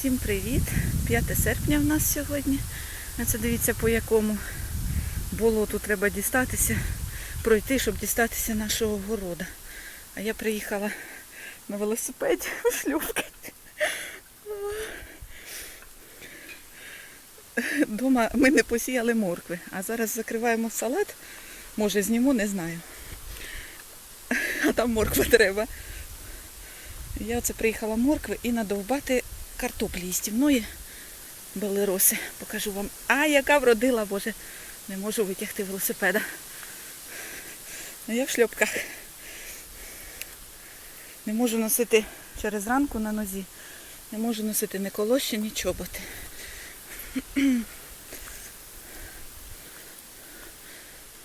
Всім привіт! 5 серпня в нас сьогодні. Це дивіться по якому болоту треба дістатися, пройти, щоб дістатися нашого города. А я приїхала на велосипеді у шлюпки. Дома ми не посіяли моркви, а зараз закриваємо салат. Може зніму, не знаю. А там морква треба. Я оце приїхала моркви і надовбати картоплі їстівної белероси. Покажу вам. А, яка вродила, боже, не можу витягти велосипеда. А я в шльопках. Не можу носити через ранку на нозі. Не можу носити ні колоші, ні чоботи.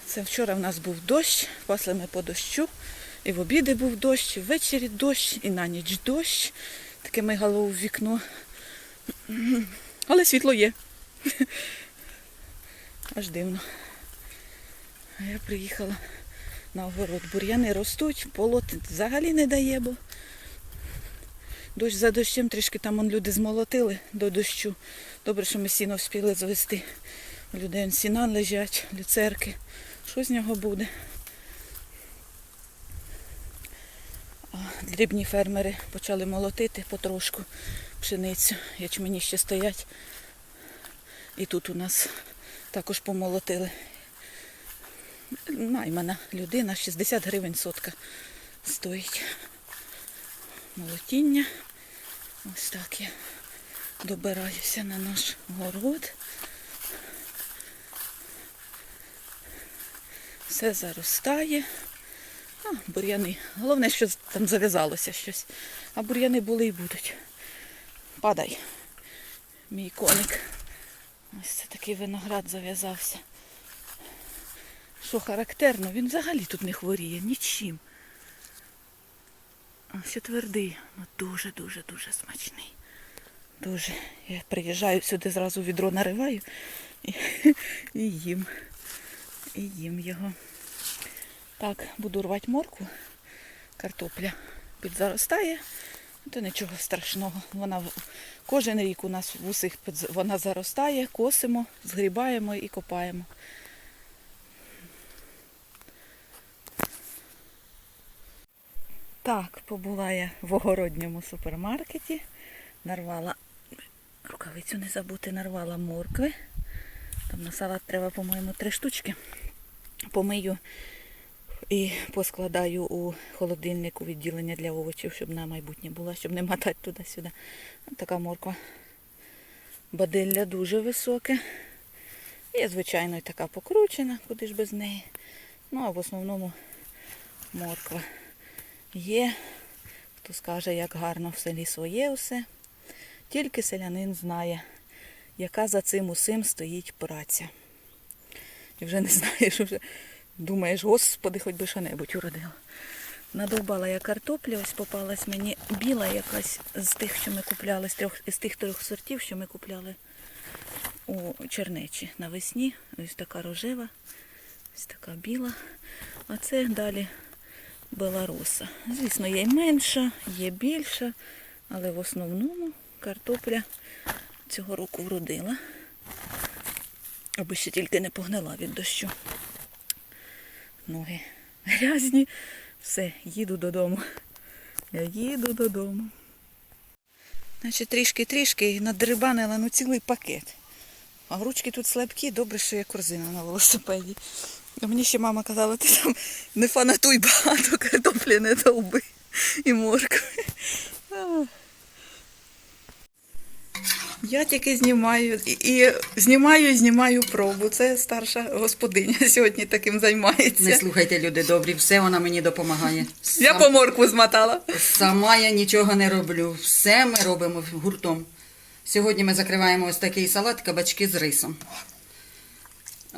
Це вчора в нас був дощ, пасли ми по дощу. І в обіди був дощ, і ввечері дощ, і на ніч дощ. Таке мигало у вікно. Але світло є. Аж дивно. А я приїхала на огород. Бур'яни ростуть, полот взагалі не дає, бо дощ за дощем трішки там он люди змолотили до дощу. Добре, що ми сіно встигли звести. У людей сіна лежать, люцерки. Що з нього буде? А Дрібні фермери почали молотити потрошку пшеницю. Ячмені ще стоять. І тут у нас також помолотили. Наймана людина, 60 гривень сотка стоїть. Молотіння. Ось так я добираюся на наш город. Все заростає. А, бур'яни. Головне, що там зав'язалося щось. А бур'яни були і будуть. Падай. Мій коник. Ось це такий виноград зав'язався. Що характерно, він взагалі тут не хворіє, нічим. Ще твердий, ну дуже-дуже-дуже смачний. Дуже. Я приїжджаю сюди, зразу відро нариваю і, і їм. І їм його. Так, буду рвати моркву. Картопля підзаростає. То нічого страшного. Вона кожен рік у нас в усіх підз- вона заростає, косимо, згрібаємо і копаємо. Так, побула я в огородньому супермаркеті. Нарвала, рукавицю не забути, нарвала моркви. Там на салат треба, по-моєму, три штучки. Помию і поскладаю у холодильнику відділення для овочів, щоб на майбутнє була, щоб не мотати туди-сюди. Така морква. Бадилля дуже високе. І, звичайно, і така покручена, куди ж без неї. Ну, а в основному морква є. Хто скаже, як гарно в селі своє усе. Тільки селянин знає, яка за цим усім стоїть праця. І вже не знаєш, вже думаєш, господи, хоч би що-небудь уродила. Надовбала я картоплі, ось попалась мені біла якась з тих, що ми купляли, з, трьох, з тих трьох сортів, що ми купляли у Чернечі навесні. Ось така рожева, ось така біла. А це далі беларуса. Звісно, є менша, є більша, але в основному картопля цього року вродила. Аби ще тільки не погнила від дощу. Ноги грязні. Все, їду додому. Я їду додому. Значить, трішки-трішки надрибанила ну цілий пакет. А ручки тут слабкі, добре, що є корзина на велосипеді. А мені ще мама казала, ти там не фанатуй багато, картоплі не довби і моркви. А. Я тільки знімаю і, і знімаю і знімаю пробу. Це старша господиня сьогодні таким займається. Не слухайте, люди добрі, все вона мені допомагає. Я Сам- по моркву змотала. Сама я нічого не роблю. Все ми робимо гуртом. Сьогодні ми закриваємо ось такий салат кабачки з рисом.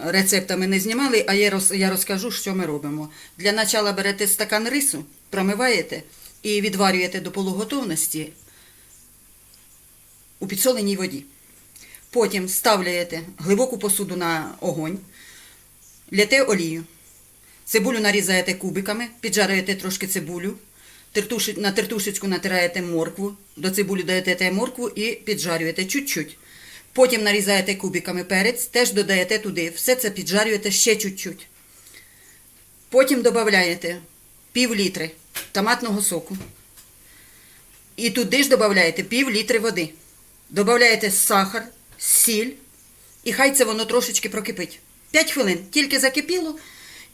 Рецептами не знімали, а я, роз, я розкажу, що ми робимо. Для начала берете стакан рису, промиваєте і відварюєте до полуготовності у підсоленій воді. Потім ставляєте глибоку посуду на огонь, ляте олію. Цибулю нарізаєте кубиками, піджарюєте трошки цибулю, на тертушечку натираєте моркву, до цибулі даєте моркву і піджарюєте чуть-чуть. Потім нарізаєте кубиками перець, теж додаєте туди. Все це піджарюєте ще чуть-чуть. Потім додаєте пів літри томатного соку. І туди ж додаєте пів літри води. Додаєте сахар, сіль, і хай це воно трошечки прокипить. 5 хвилин тільки закипіло,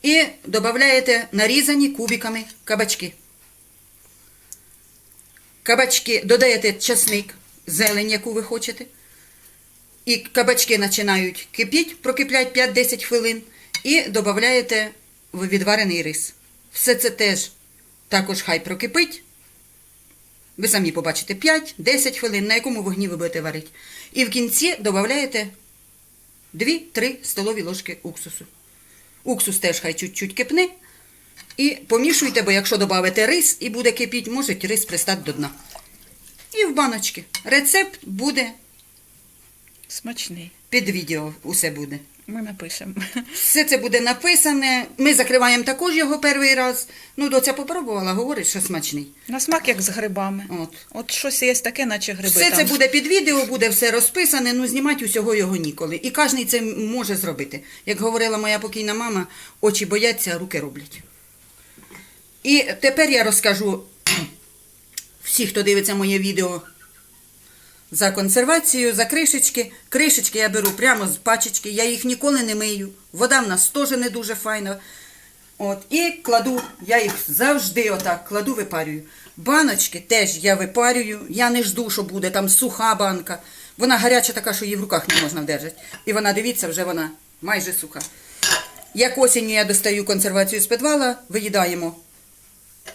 і додаєте нарізані кубиками кабачки. Кабачки додаєте часник, зелень, яку ви хочете. І кабачки починають кипіти, прокиплять 5-10 хвилин. І додаєте відварений рис. Все це теж також хай прокипить. Ви самі побачите 5-10 хвилин, на якому вогні ви будете варити. І в кінці додаєте 2-3 столові ложки уксусу. Уксус теж хай чуть-чуть кипне. І помішуйте, бо якщо додавите рис і буде кипіти, може рис пристати до дна. І в баночки. Рецепт буде Смачний. під відео, усе буде. Ми напишемо. Все це буде написане. Ми закриваємо також його перший раз. Ну, доця попробувала, говорить, що смачний. На смак як з грибами. От. От щось є таке, наче гриби. Все там. це буде під відео, буде все розписане, ну знімати усього його ніколи. І кожен це може зробити. Як говорила моя покійна мама, очі бояться, а руки роблять. І тепер я розкажу всі, хто дивиться моє відео за консервацію, за кришечки. Кришечки я беру прямо з пачечки, я їх ніколи не мию. Вода в нас теж не дуже файна. От, і кладу, я їх завжди отак кладу, випарюю. Баночки теж я випарюю. Я не жду, що буде там суха банка. Вона гаряча така, що її в руках не можна вдержати. І вона, дивіться, вже вона майже суха. Як осінню я достаю консервацію з підвала, виїдаємо.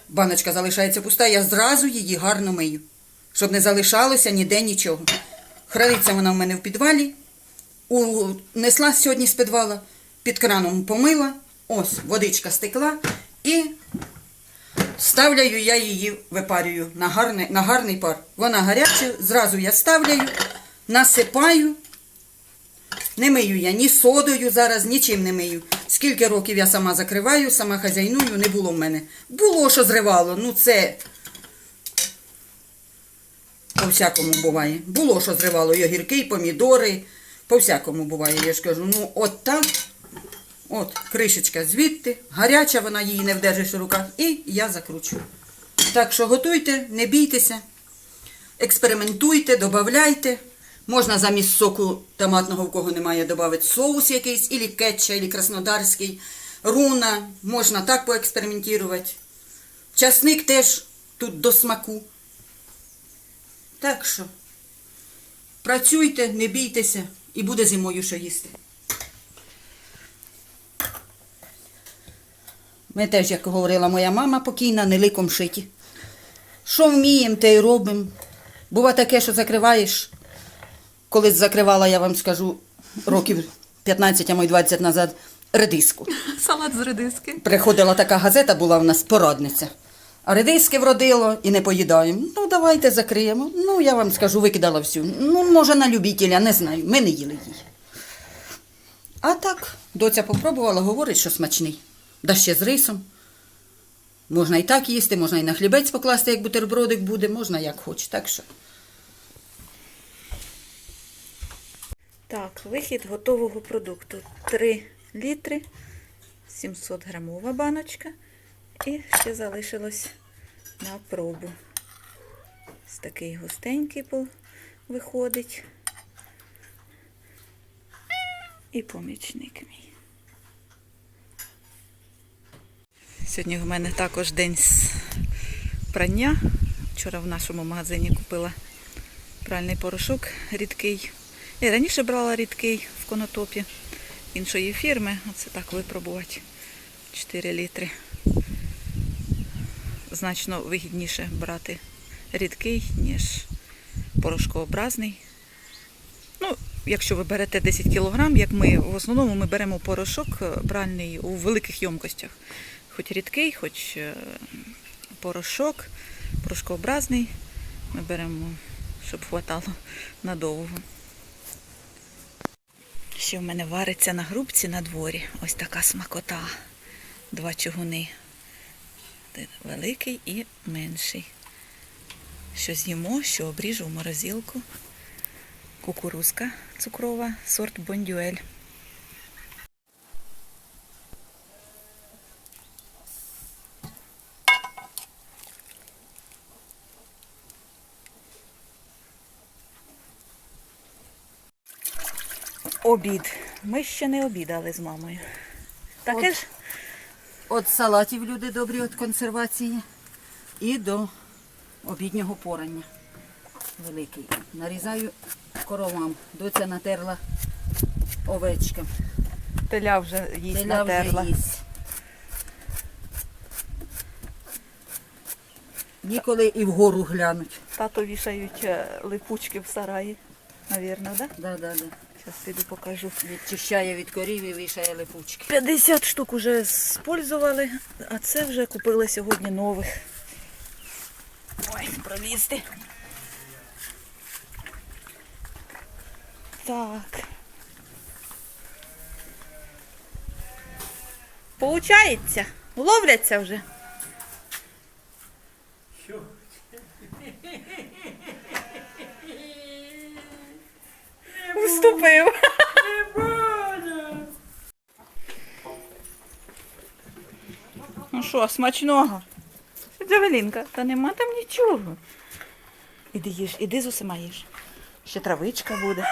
Баночка залишається пуста, я зразу її гарно мию, щоб не залишалося ніде нічого. Храниться вона в мене в підвалі. Унесла сьогодні з підвала, під краном помила, ось водичка стекла і ставляю я її, випарюю на гарний, на гарний пар. Вона гаряча, зразу я ставляю, насипаю. Не мию я ні содою зараз, нічим не мию. Скільки років я сама закриваю, сама хазяйную, не було в мене. Було, що зривало, ну це по всякому буває. Було, що зривало і огірки, і помідори. По всякому буває, я ж кажу. Ну, от так, от, кришечка звідти, гаряча, вона її не вдержиш у руках, і я закручую. Так що готуйте, не бійтеся, експериментуйте, додавайте. Можна замість соку томатного, у кого немає, додати соус якийсь, ілі кетча, ілі краснодарський, руна. Можна так поекспериментувати. Часник теж тут до смаку. Так що працюйте, не бійтеся, і буде зимою що їсти. Ми теж, як говорила моя мама покійна, не ликом шиті. Що вміємо, те й робимо. Бува таке, що закриваєш. Колись закривала, я вам скажу, років 15, а й 20 назад редиску. Салат з редиски. Приходила така газета, була в нас порадниця. А редиски вродило і не поїдаємо. Ну, давайте закриємо. Ну, я вам скажу, викидала всю. Ну, може, на любителя, не знаю. Ми не їли її. А так, доця попробувала, говорить, що смачний. Да ще з рисом. Можна і так їсти, можна і на хлібець покласти, як бутербродик буде, можна як хоч. Так що. Так, вихід готового продукту. 3 літри, 700 грамова баночка. І ще залишилось на пробу. Ось такий густенький виходить. І помічник мій. Сьогодні в мене також день з прання. Вчора в нашому магазині купила пральний порошок рідкий. Я раніше брала рідкий в конотопі іншої фірми. Оце так випробувати 4 літри. Значно вигідніше брати рідкий, ніж порошкообразний. Ну, якщо ви берете 10 кг, як ми, в основному ми беремо порошок е, пральний у великих ємкостях. Хоч рідкий, хоч е, порошок, порошкообразний. Ми беремо, щоб хватало надовго. Ще в мене вариться на грубці на дворі. Ось така смакота. Два чугуни великий і менший. Що з'їмо, що обріжу в морозилку. Кукурузка цукрова, сорт бондюель. Обід. Ми ще не обідали з мамою. Таке От. ж От салатів люди добрі від консервації і до обіднього порання. Великий. Нарізаю коровам. Доця натерла овечкам. теля вже їсть Теля вже їсть. Ніколи і вгору глянуть. Тато вішають е, липучки в сараї, навірно, да? Да, да, да. Зараз піду покажу. Відчищає від корів і вішає липучки. 50 штук уже спользували, а це вже купили сьогодні нових. Ой, пролізти. Так. Получається. Ловляться вже. Уступив. Ну що, смачного? Джавелінка, та нема там нічого. Іди їж, іди з усіма їж. Ще травичка буде.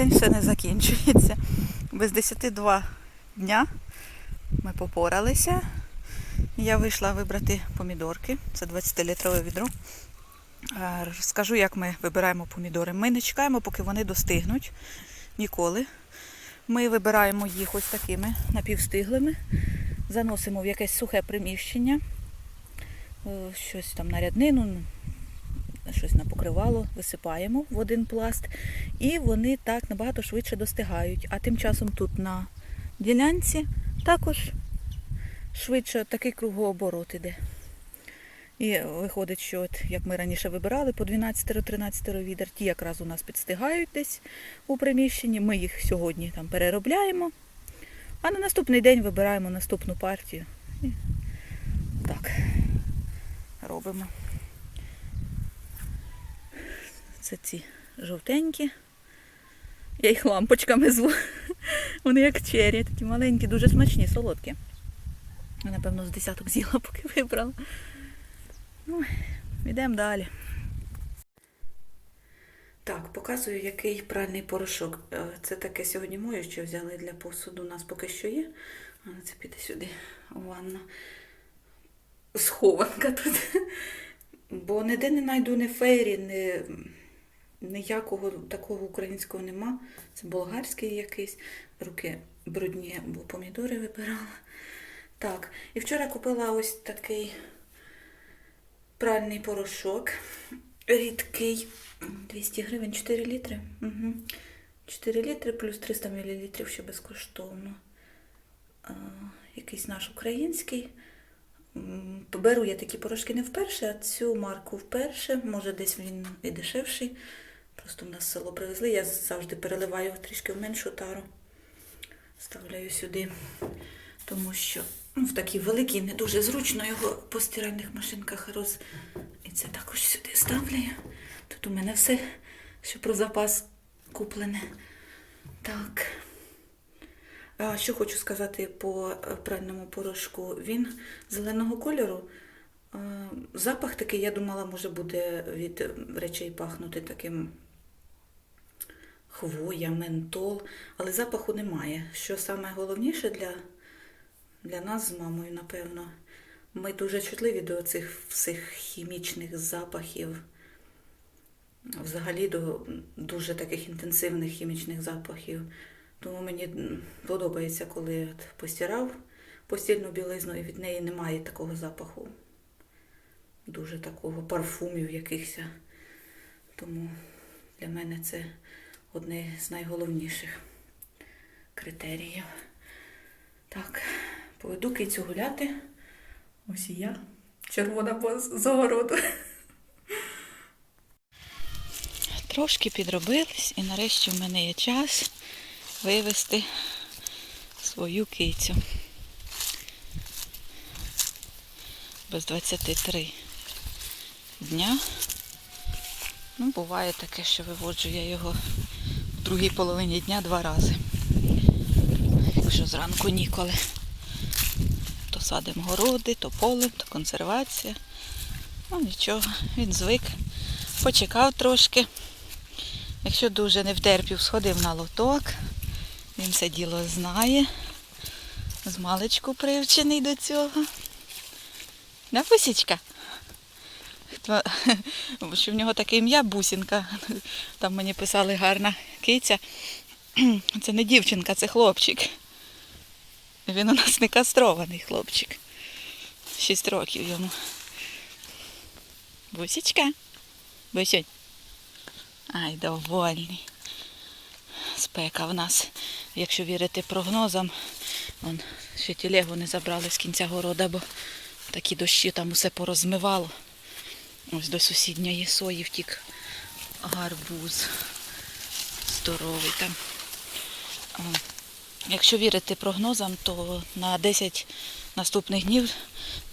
День ще не закінчується. Без 10-2 дня ми попоралися. Я вийшла вибрати помідорки. Це 20-літрове відро. Е, Розкажу, як ми вибираємо помідори. Ми не чекаємо, поки вони достигнуть. Ніколи. Ми вибираємо їх ось такими напівстиглими, заносимо в якесь сухе приміщення, е, щось там на ряднину, щось на покривало, висипаємо в один пласт, і вони так набагато швидше достигають. А тим часом тут на ділянці також швидше такий кругооборот іде. І виходить, що от, як ми раніше вибирали, по 12-13 відер, ті якраз у нас підстигають десь у приміщенні. Ми їх сьогодні там переробляємо, а на наступний день вибираємо наступну партію. І так, робимо. Це ці жовтенькі. Я їх лампочками зву. Вони як чері, такі маленькі, дуже смачні, солодкі. Я, напевно, з десяток з'їла, поки вибрала. Ну, йдемо далі. Так, показую, який пральний порошок. Е, Це таке сьогодні моє, що взяли для посуду. У нас поки що є. А це піде сюди у ванну. Схованка тут. Бо ніде не знайду ні фейрі, ні ніякого такого українського нема. Це болгарський якийсь. Руки брудні, бо помідори вибирала. Так, і вчора купила ось такий пральний порошок. Рідкий. 200 гривень, 4 літри. Угу. 4 літри плюс 300 мл ще безкоштовно. А, якийсь наш український. Беру я такі порошки не вперше, а цю марку вперше. Може, десь він і дешевший. Просто в нас село привезли. Я завжди переливаю трішки в меншу тару. Ставляю сюди. Тому що ну, в такій великій не дуже зручно його по стиральних машинках роз. І це також сюди ставляю. Тут у мене все, що про запас куплене. Так. А що хочу сказати по е, пральному порошку. Він зеленого кольору. Е, Запах такий, я думала, може буде від е, речей пахнути таким хвоя, ментол, але запаху немає. Що саме головніше для, для нас з мамою, напевно, ми дуже чутливі до цих всіх хімічних запахів, взагалі до дуже таких інтенсивних хімічних запахів. Тому мені подобається, коли от постирав постільну білизну і від неї немає такого запаху. Дуже такого парфумів якихось. Тому для мене це одне з найголовніших критеріїв. Так, поведу кицю гуляти. Ось і я. Червона з огороду. Трошки підробились, і нарешті в мене є час вивезти свою кицю. Без 23 дня. Ну, буває таке, що виводжу я його в другій половині дня два рази. Якщо зранку ніколи. То садимо городи, то полем, то консервація. Ну нічого, він звик. Почекав трошки. Якщо дуже не втерпів, сходив на лоток. Він це діло знає. З маличку привчений до цього. Да, Пусічка? Хто- Що в нього таке ім'я Бусінка. Там мені писали гарна киця. Це не дівчинка, це хлопчик. Він у нас не кастрований хлопчик. Шість років йому. Бусічка. Бусюнь. Ай, довольний. Спека в нас, якщо вірити прогнозам, вон, ще тілегу не забрали з кінця города, бо такі дощі там усе порозмивало. Ось до сусідньої сої втік гарбуз. Здоровий там. Якщо вірити прогнозам, то на 10 наступних днів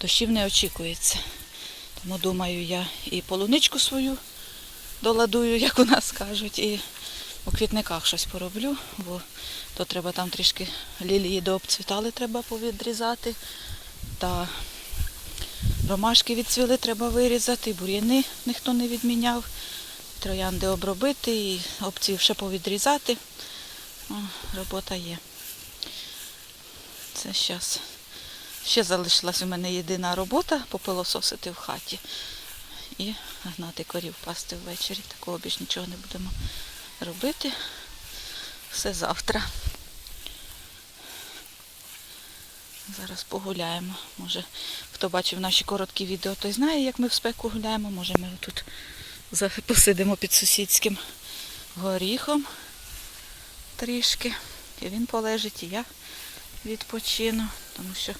дощів не очікується. Тому думаю, я і полуничку свою доладую, як у нас кажуть, і у квітниках щось пороблю, бо то треба там трішки лілії дообцвітали, треба повідрізати. Та ромашки відцвіли, треба вирізати, бур'яни ніхто не відміняв. Троянди обробити і обців ще повідрізати. О, робота є. Це зараз. Ще залишилась у мене єдина робота попилососити в хаті і гнати корів пасти ввечері. Такого більш нічого не будемо робити. Все завтра. Зараз погуляємо. Може, хто бачив наші короткі відео, той знає, як ми в спеку гуляємо. Може, ми тут посидимо під сусідським горіхом трішки. І він полежить, і я відпочину, тому що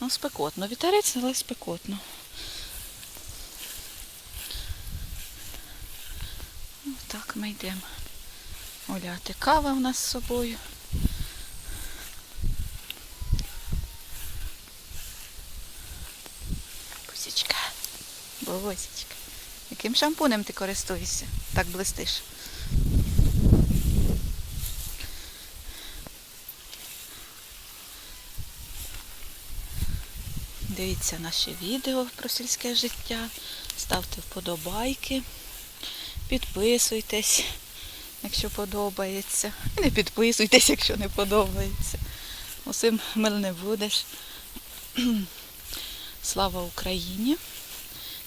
ну, спекотно. Вітерець, але спекотно. Ну, так ми йдемо гуляти. Кава в нас з собою. Пусічка, бовосічка. Яким шампунем ти користуєшся? Так блистиш. Дивіться наші відео про сільське життя, ставте вподобайки, підписуйтесь, якщо подобається. Не підписуйтесь, якщо не подобається. Усім мил не будеш. Слава Україні!